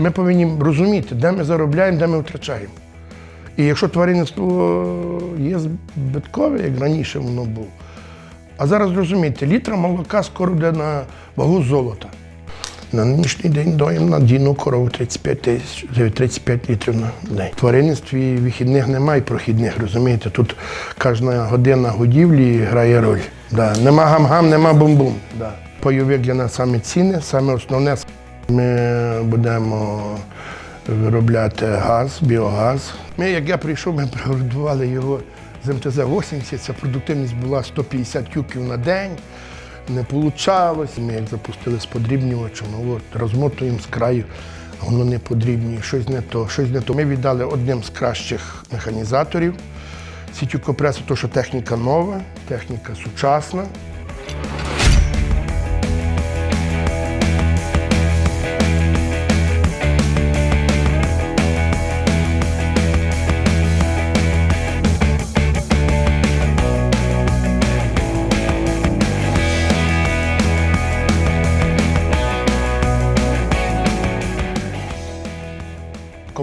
ми повинні розуміти, де ми заробляємо, де ми втрачаємо. І якщо тваринництво є збиткове, як раніше воно було, а зараз розумієте, літра молока скоро йде на вагу золота. На нинішній день доїм на дійну корову 35 тисяч, 35 літрів на день. В тваринництві вихідних немає прохідних, розумієте? Тут кожна година годівлі грає роль. Да. Нема гам-гам, нема бум-бум. Да. Пайовик для нас саме цінне, саме основне. Ми будемо виробляти газ, біогаз. Ми, як я прийшов, ми приготували його з МТЗ-80, ця продуктивність була 150 тюків на день. Не вийшло. Ми як запустили з подрібнювачем, от, розмотуємо з краю, воно не подрібнює, щось не то, щось не то. Ми віддали одним з кращих механізаторів. Ці тюкопреси, то що техніка нова, техніка сучасна.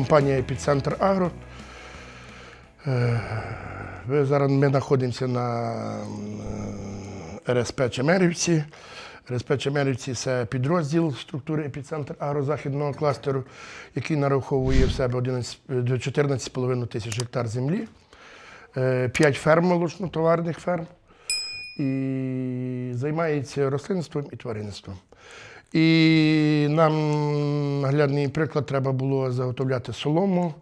Компанія Епіцентр Агро. Е, Ви зараз ми знаходимося на е, РСП Чемерівці. РСП Чемерівці це підрозділ структури Епіцентр Агрозахідного кластеру, який нараховує в себе 11, е, 14,5 тисяч гектар землі, 5 ферм молочно-товарних ферм і займається рослинством і тваринництвом. І нам наглядний приклад треба було заготовляти солому,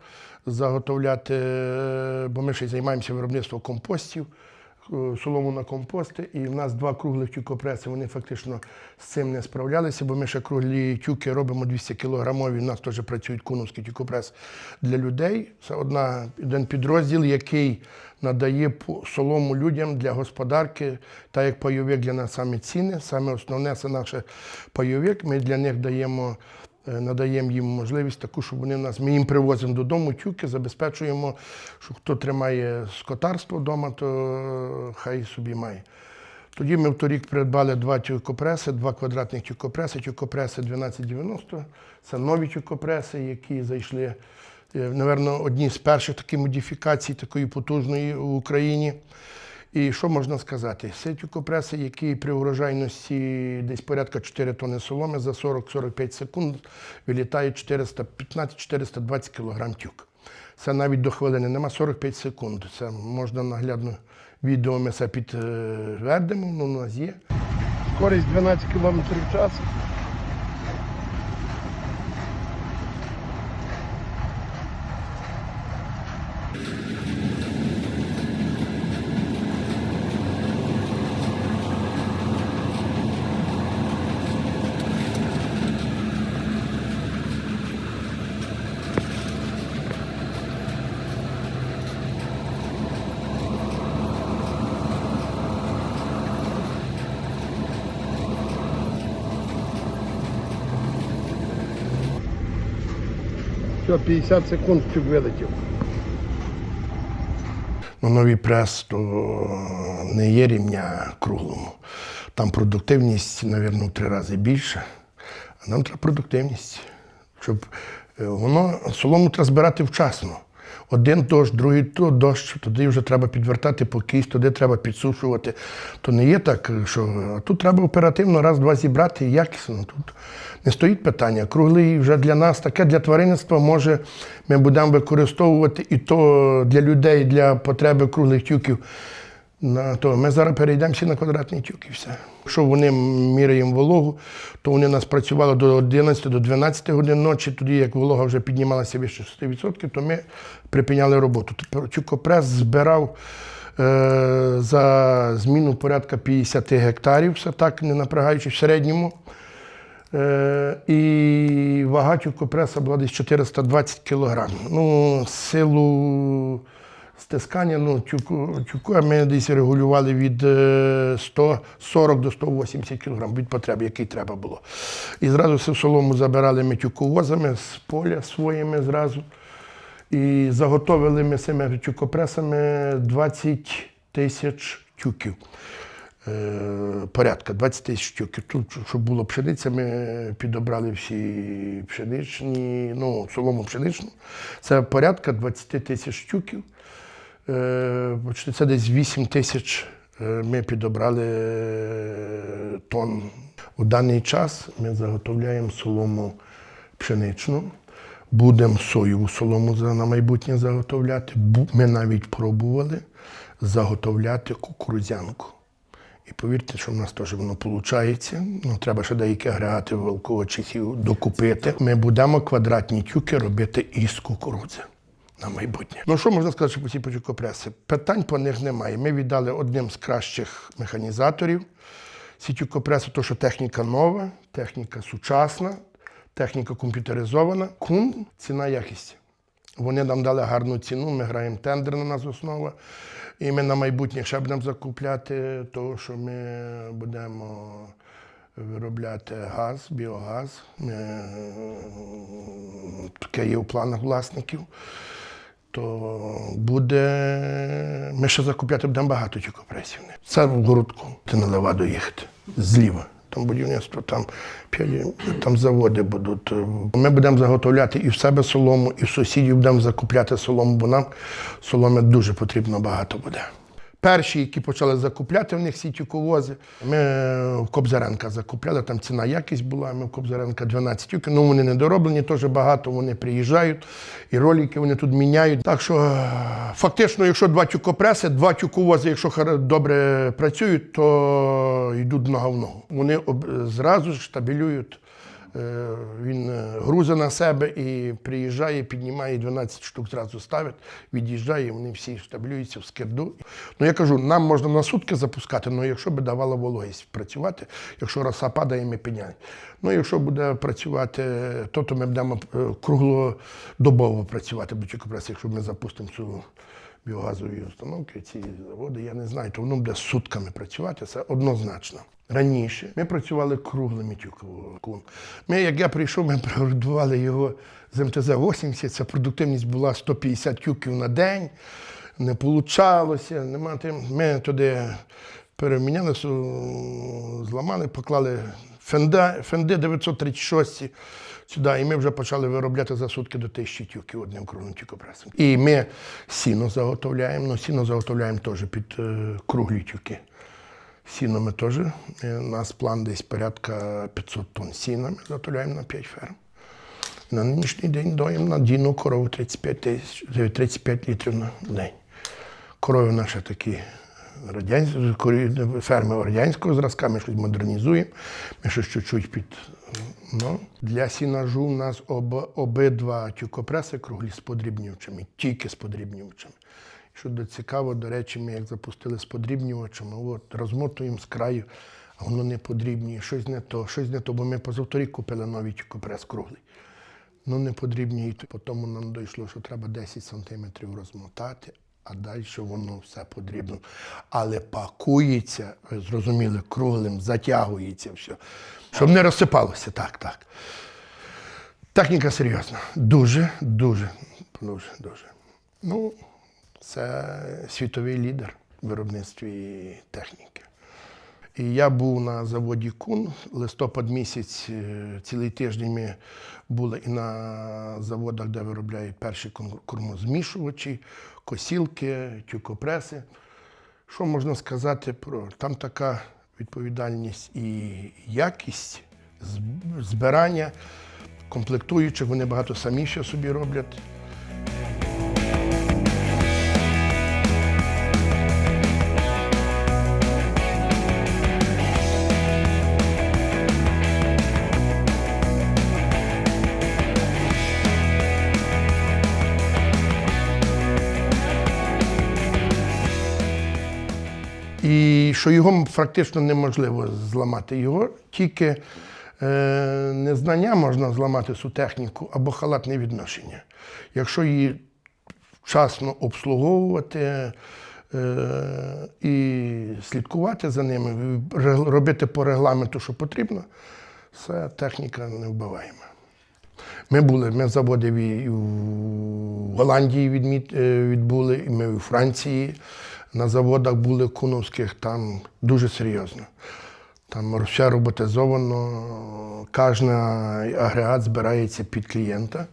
заготовляти, е, бо ми ще й займаємося виробництвом компостів, е, солому на компости. І в нас два круглих тюкопреси, вони фактично з цим не справлялися, бо ми ще круглі тюки робимо 200 кілограмові. У нас теж працюють куновський тюкопрес для людей. Це одна, один підрозділ, який надає солому людям для господарки, так як пайовик для нас саме цінне. Саме основне це наш пайовик. Ми для них даємо. е, Надаємо їм можливість таку, щоб вони в нас. Ми їм привозимо додому тюки, забезпечуємо, що хто тримає скотарство вдома, то хай собі має. Тоді ми вторік придбали два тюкопреси, два квадратних тюкопреси, тюкопреси 1290. Це нові тюкопреси, які зайшли, е, напевно, одні з перших таких модифікацій, такої потужної в Україні. І що можна сказати? Це тюкопреси, які при урожайності десь порядка 4 тонни соломи за 40-45 секунд вилітають 415-420 кг тюк. Це навіть до хвилини нема 45 секунд. Це можна наглядно відео ми це підтвердимо, ну, у нас є. Скорість 12 км в час. Все, 50 секунд щоб вилетів. Ну, новий прес то не є рівня круглому. Там продуктивність, мабуть, в три рази більше. А нам треба продуктивність, щоб е, воно солому треба збирати вчасно. Один дощ, другий дощ, туди вже треба підвертати покість, туди треба підсушувати. То не є так, що тут треба оперативно раз-два зібрати якісно. Тут не стоїть питання. Круглий вже для нас таке для тваринництва може ми будемо використовувати і то для людей, для потреби круглих тюків. На то ми зараз перейдемо всі на квадратні тюки. Все. Якщо вони міряємо вологу, то вони нас працювали до 11 до 12 годин ночі. Тоді, як волога вже піднімалася вище 6%, то ми припиняли роботу. Тюкопрес збирав е, за зміну порядка 50 гектарів, все так, не напрягаючи в середньому. Е, і вага тюкопреса була десь 420 кг. Ну, силу стискання, ну, тюку ми десь регулювали від е, 140 до 180 кг від потреби, який треба було. І зразу всю солому забирали ми тюковозами з поля своїми зразу. І заготовили ми цими тюкопресами 20 тисяч тюків. е, порядка 20 тисяч штук. Тут, щоб було пшениця, ми підобрали всі пшеничні, ну, солому пшеничну. Це порядка 20 тисяч штуків. Е, Це десь 8 тисяч е, ми підобрали е, тонн. У даний час ми заготовляємо солому пшеничну. Будемо соєву солому на майбутнє заготовляти. Ми навіть пробували заготовляти кукурудзянку. І повірте, що в нас теж воно виходить. Ну, треба ще деякі агрегати волковочихів докупити. Ми будемо квадратні тюки робити із кукурудзи на майбутнє. Ну що можна сказати, по цій потюкопреси? Питань по них немає. Ми віддали одним з кращих механізаторів. Ці тюкопреси, то що техніка нова, техніка сучасна, техніка комп'ютеризована. Кун ціна якість. Вони нам дали гарну ціну, ми граємо тендер на нас основа. І ми на майбутнє ще будемо закупляти, того, що ми будемо виробляти газ, біогаз. Ми, таке є у планах власників. То буде. Ми ще закупляти будемо багато тікопресів. Це в городку. Це на Леваду їхати. Зліва. Там будівництво, там, там заводи будуть. Ми будемо заготовляти і в себе солому, і в сусідів будемо закупляти солому, бо нам соломи дуже потрібно багато буде. Перші, які почали закупляти в них всі тюковози, ми в Кобзаренка закупляли, там ціна якість була, ми в Кобзаренка 12 тюків, ну вони не дороблені, теж багато вони приїжджають, і ролики вони тут міняють. Так що е, фактично, якщо два тюкопреси, два тюковози, якщо добре працюють, то йдуть нога в ногу. Вони зразу ж штабелюють Е, Він е, грузить на себе і приїжджає, піднімає 12 штук, зразу ставить, від'їжджає, вони всі штаблюються в скирду. Ну я кажу, нам можна на сутки запускати, але якщо би давала вологість працювати, якщо роса падає, ми підняємо. Ну, якщо буде працювати, то, то ми будемо е, круглодобово працювати Чекопреси, якщо ми запустимо цю біогазові установки, ці заводи, я не знаю, то воно буде сутками працювати, це однозначно. Раніше ми працювали круглими тюком. Ми, як я прийшов, ми прогодували його з МТЗ-80, ця продуктивність була 150 тюків на день, не вийшло, нема тим. Ми туди переміняли, зламали, поклали фенда, фенди 936 сюди, і ми вже почали виробляти за сутки до тисячі тюків одним круглим тюкопресом. І ми сіно заготовляємо, ну сіно заготовляємо теж під е, круглі тюки. Сіно ми теж. е, У нас план десь порядка 500 тонн сіна ми заготовляємо на 5 ферм. На нинішній день доїмо на дійну корову 35, тисяч, 35 літрів на день. Корови наші такі радянські, корі- ферми радянського зразка, ми щось модернізуємо, ми щось чуть-чуть під. Ну, для сінажу у нас об, обидва тюкопреси круглі з подрібнювачами, тільки з подрібнювачами. Щодо цікаво, до речі, ми як запустили з подрібнювачами, от, розмотуємо з краю, а воно не подрібнює, щось не то, щось не то, бо ми позавторік купили новий тюкопрес круглий. Ну, не подрібні. Потім нам дійшло, що треба 10 сантиметрів розмотати, а далі воно все подрібно. Але пакується, ви зрозуміли, круглим, затягується все. Щоб не розсипалося. Так, так. Техніка серйозна. Дуже, дуже, дуже, дуже. Ну, це світовий лідер в виробництві техніки. І я був на заводі Кун листопад місяць, е, цілий тиждень ми були і на заводах, де виробляють перші кормозмішувачі, косілки, тюкопреси. Що можна сказати про там така відповідальність і якість збирання, комплектуючих, вони багато самі ще собі роблять. Що його практично неможливо зламати. Його тільки е, незнання можна зламати цю техніку або халатне відношення. Якщо її вчасно обслуговувати е, і слідкувати за ними, робити по регламенту, що потрібно, це техніка не вбиваємо. Ми були, ми заводи і в Голландії е, відбули, і ми у Франції На заводах були куновських, там дуже серйозно. Там все роботизовано, кожен агрегат збирається під клієнта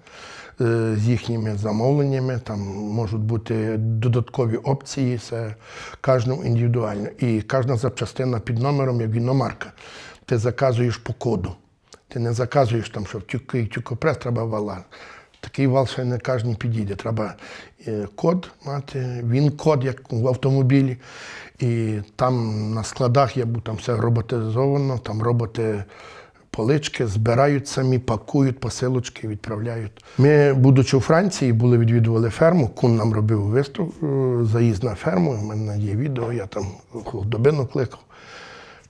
е, з їхніми замовленнями. Там можуть бути додаткові опції, це кожному індивідуально. І кожна запчастина під номером як іномарка. Ти заказуєш по коду. Ти не заказуєш там, що в тюки, тюкопрес треба вала. Такий вал ще не кожен підійде. Треба е, код мати, він код, як в автомобілі. І там на складах я був, там все роботизовано, там роботи полички збирають самі, пакують посилочки, відправляють. Ми, будучи у Франції, були відвідували ферму. Кун нам робив виступ, е, заїзд на ферму. У мене є відео, я там худобину кликав.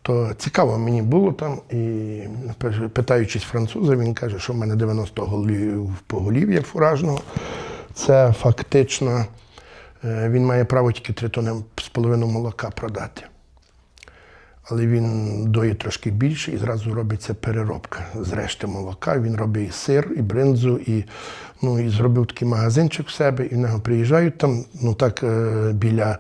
То цікаво мені було там, і питаючись француза, він каже, що в мене 90 голів поголів'я фуражного. Це фактично е, він має право тільки 3 тони з половиною молока продати. Але він доїть трошки більше і зразу робиться переробка з решти молока. Він робить і сир, і бринзу, і, ну, і зробив такий магазинчик в себе, і в нього приїжджають там, ну так, е, біля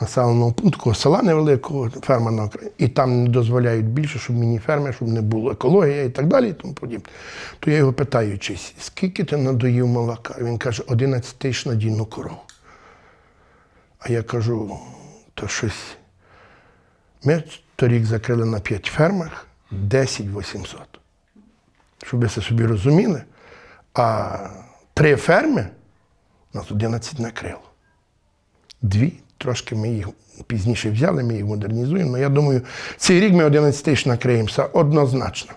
населеного пункту, такого села невеликого, ферма на Україні, і там не дозволяють більше, щоб міні-ферми, щоб не було екологія і так далі, і тому подібне. То я його питаю, скільки ти надоїв молока? Він каже, 11 тисяч на дійну корову. А я кажу, то щось. Ми торік закрили на 5 фермах 10 800. Щоб ви це собі розуміли. А три ферми нас 11 накрило. Дві, трошки ми їх пізніше взяли, ми їх модернізуємо. Але я думаю, цей рік ми 11 тисяч накриємося однозначно.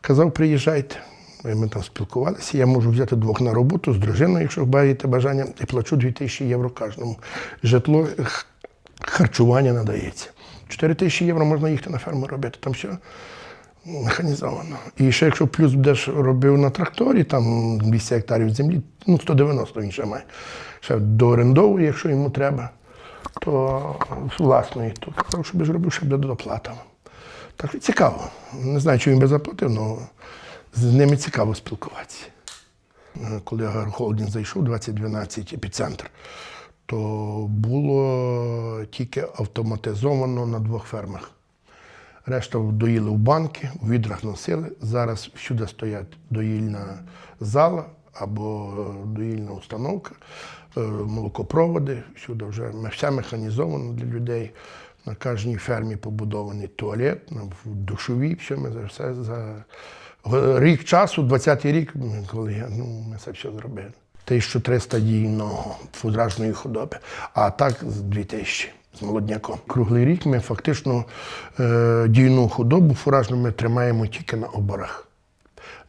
Казав, приїжджайте. Ми там спілкувалися. Я можу взяти двох на роботу з дружиною, якщо маєте бажання, і плачу 2 тисячі євро кожному. Житло, харчування надається. 4 тисячі євро можна їхати на ферму робити, там все механізовано. І ще якщо плюс будеш робив на тракторі, там 200 гектарів землі, ну 190 він ще має. Ще доорендовує, якщо йому треба, то власної. То казав, що би зробив, ще буде доплата. Так що цікаво. Не знаю, чи він би заплатив, але з ними цікаво спілкуватися. Е, Коли Агрохолдинг зайшов 2012 епіцентр, то було тільки автоматизовано на двох фермах. Решта доїли в банки, у відрах носили. Зараз всюди стоять доїльна зала або доїльна установка, е, молокопроводи, всюди вже все механізовано для людей. На кожній фермі побудований туалет, в душовій, все ми за все за рік часу, 20-й рік, коли ну, ми це все зробили. 1300 дійного фудражної худоби, а так з 2000 з молодняком. Круглий рік ми фактично е, дійну худобу фуражну ми тримаємо тільки на оборах.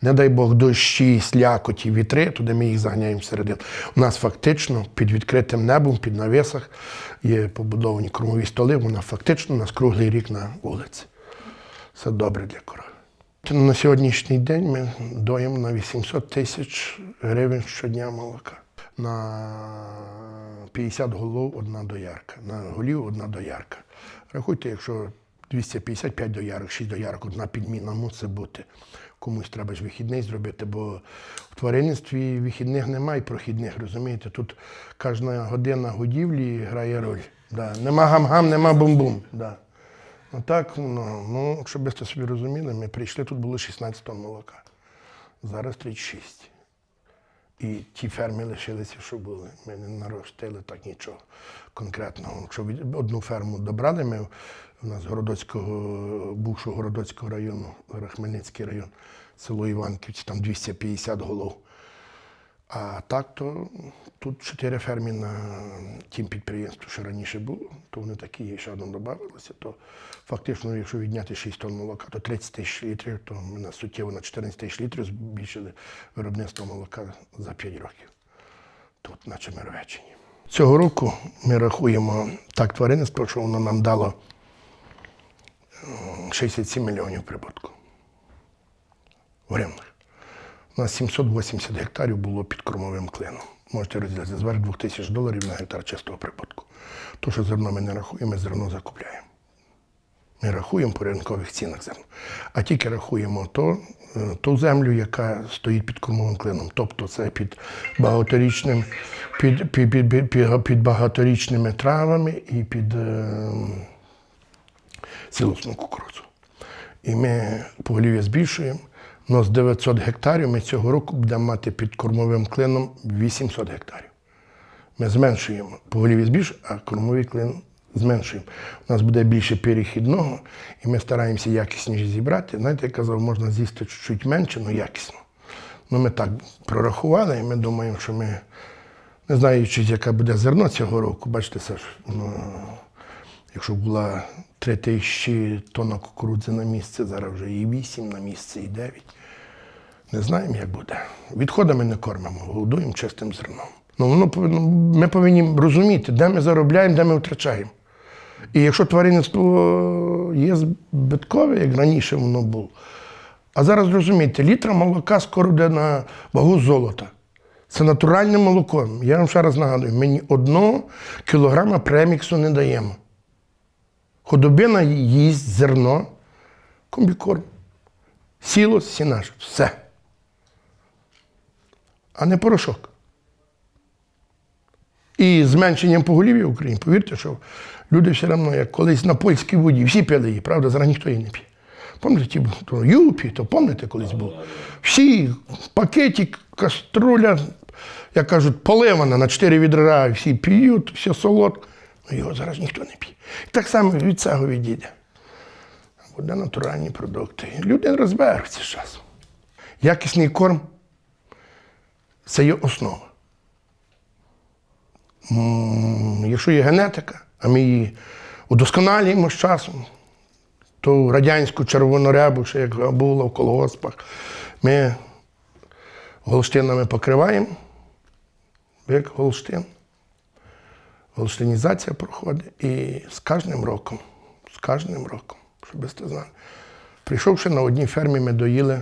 Не дай Бог дощі, слякоті, вітри, туди ми їх заганяємо всередину. У нас фактично під відкритим небом, під навісах є побудовані кормові столи, вона фактично у нас круглий рік на вулиці. Це добре для корови. На сьогоднішній день ми доїмо на 800 тисяч гривень щодня молока. На 50 голов одна доярка, на голів одна доярка. Рахуйте, якщо 255 доярок, 6 доярок, одна підміна мусить бути. Комусь треба ж вихідний зробити, бо в тваринництві вихідних немає прохідних, розумієте? Тут кожна година годівлі грає роль. Да. Нема гам-гам, нема бум-бум. Да. Ну так, ну, ну, щоб ви це собі розуміли, ми прийшли, тут було 16 тонн молока. Зараз 36. І ті ферми лишилися, що були. Ми не наростили так нічого конкретного. Якщо одну ферму добрали, ми у нас Городоцького, бувшого Городоцького району, Хмельницький район, село Іванківці, там 250 голов. А так, то тут чотири ферми на тім підприємстві, що раніше було, то вони такі є, ще одно додавалося. То фактично, якщо відняти 6 тонн молока, то 30 тисяч літрів, то ми на суттєво на 14 тисяч літрів збільшили виробництво молока за 5 років. Тут, на Чемеровеччині. Цього року ми рахуємо так тваринництво, що воно нам дало 67 мільйонів прибутку в гривнах. У нас 780 гектарів було під кормовим клином. Можете розділити зверх 2000 доларів на гектар чистого прибутку. То, що зерно ми не рахуємо, ми зерно закупляємо. Ми рахуємо по ринкових цінах зерно. А тільки рахуємо то, е, ту землю, яка стоїть під кормовим клином. Тобто це під багаторічним, під, під, під, під, під, багаторічними травами і під е, сілосну кукурудзу. І ми поголів'я збільшуємо. Но з 900 гектарів ми цього року будемо мати під кормовим клином 800 гектарів. Ми зменшуємо поголів'я збільшуємо, а кормовий клин зменшуємо. У нас буде більше перехідного, і ми стараємося якісніше зібрати. Знаєте, я казав, можна з'їсти чуть менше, але якісно. Ну, ми так прорахували, і ми думаємо, що ми, не знаючи, яке буде зерно цього року, бачите, Саш, ну, якщо була 3 тисячі тонн кукурудзи на місце, зараз вже і 8 на місце, і 9. Не знаємо, як буде. Відходами не кормимо, голодуємо чистим зерном. Ну, воно ми повинні розуміти, де ми заробляємо, де ми втрачаємо. І якщо тваринництво є збиткове, як раніше воно було, а зараз розумієте, літра молока скоро йде на вагу золота. Це натуральне молоко. Я вам ще раз нагадую, ми ні одного кілограма преміксу не даємо. Худобина їсть зерно, комбікорм, сіло, сінаш, все. А не порошок. І зменшенням поголів'я в Україні, повірте, що люди все одно, як колись на польській воді, всі пили її, правда, зараз ніхто її не п'є. Пам'ятаєте, то юпі, то пам'ятаєте, колись був. Всі пакетик, каструля, як кажуть, поливана на чотири відра, всі п'ють, все солодко. Ну його зараз ніхто не п'є. Так само від цього відійде. Буде натуральні продукти. Люди розберуться з часом. Якісний корм це є основа. Якщо є генетика, а ми її удосконалюємо з часом, ту радянську червонорябу, що як було в колгоспах, ми голштинами покриваємо, як голштин. Голштинізація проходить і з кожним роком, з кожним роком, щоб це знали. Прийшовши на одній фермі, ми доїли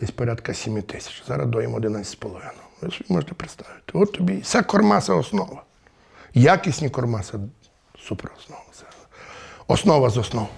десь порядка 7 тисяч. Зараз доїмо 11,5. Ви собі можете представити. От тобі вся корма це основа. Якісні корма це супероснова. Це основа з основ.